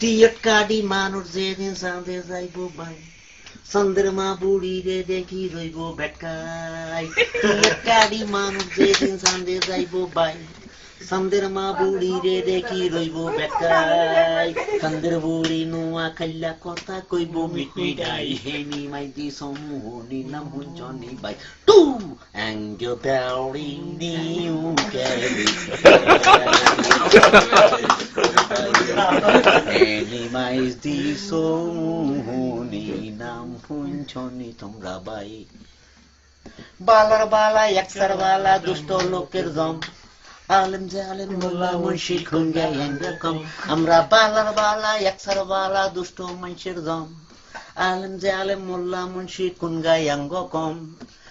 টিয়ট কাডি মানুষ যেদিন সাঁদে যাইব বাই। চন্দ্রমা বুড়ি রে দেখি রইব বেটকাই টিয়ট কাডি মানুষ যেদিন সাঁদে যাইব বাই। চন্দ্রমা বুড়ি রে দেখি রইব বেটকাই চন্দ্র বুড়ি নোয়া খাইলা কথা কইব মিট মিটাই হেনি মাইতি সমূহ নিলাম হুঞ্চনি বাই। টু অ্যাঙ্গ বেউরি নিউ ক্যারি দি সমূহনি নাম হুঞ্চনি তোমরা বাই। বালার বালা, একসার বালা, দুষ্ট লোকের জম। আলেম জালেম, মোল্লা মুন্সি, খুঙ্গা রকম আমরা বালার বালা, একসার বালা, দুষ্ট মানুষের জম। আলেম জালেম, মোল্লা মুন্সি খুনগা অঙ্গ কম।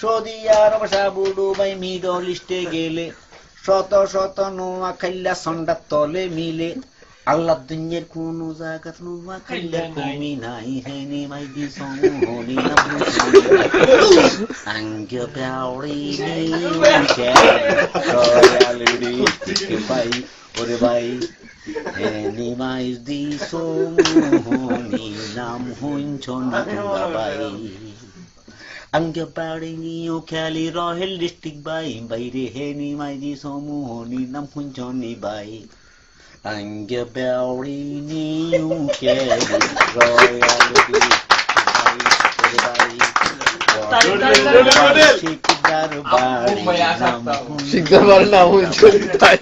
সৌদি আরব সাবু ডুবাই মিডল ইস্টে গেলে, শত শত নোয়া খাইলা সন্ডার তলে মিলে। আল্লাহ দুনিয়ার কোন জায়গা নোয়া খাইলা কমি নাই, হেনি মাই দি সমূহনি নাম আঙ্গ বেউরি রয়্যালিটি বাই ওরে বাই এনিমাইজ দি সমূহনি নাম হুঞ্চন তোমরা বাই আঙ্গ বাড়ি নিও খেলি রহেল ডিস্ট্রিক্ট বাই বাইরে হেনি মাই দি সমূহনি নাম হুঞ্চনি বাই আঙ্গ বাড়ি নিও খেলি রয়্যালিটি বাই শিকদার বাড়ি নাম শিখতে পারে না হুঞ্চনি তাই